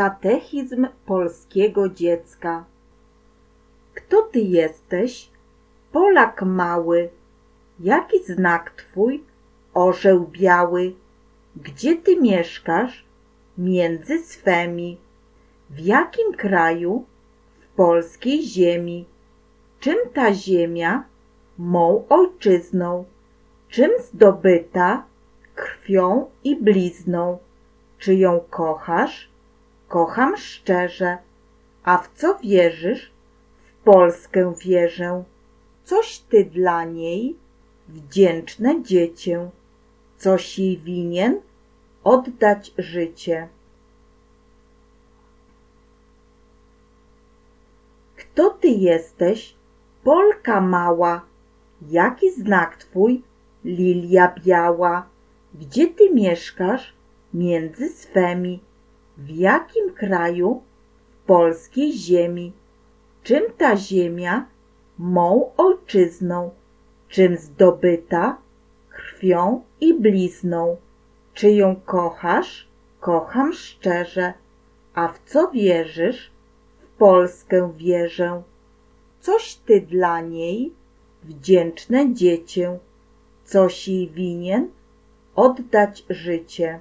Katechizm polskiego dziecka. Kto ty jesteś? Polak mały. Jaki znak twój? Orzeł biały. Gdzie ty mieszkasz? Między swemi. W jakim kraju? W polskiej ziemi. Czym ta ziemia? Mą ojczyzną. Czym zdobyta? Krwią i blizną. Czy ją kochasz? Kocham szczerze. A w co wierzysz? W Polskę wierzę. Coś ty dla niej? Wdzięczne dziecię. Coś jej winien? Oddać życie. Kto ty jesteś? Polka mała. Jaki znak twój? Lilia biała. Gdzie ty mieszkasz? Między swemi. W jakim kraju? W polskiej ziemi. Czym ta ziemia? Mą ojczyzną. Czym zdobyta? Krwią i blizną. Czy ją kochasz? Kocham szczerze. A w co wierzysz? W Polskę wierzę. Coś ty dla niej? Wdzięczne dziecię. Coś jej winien? Oddać życie.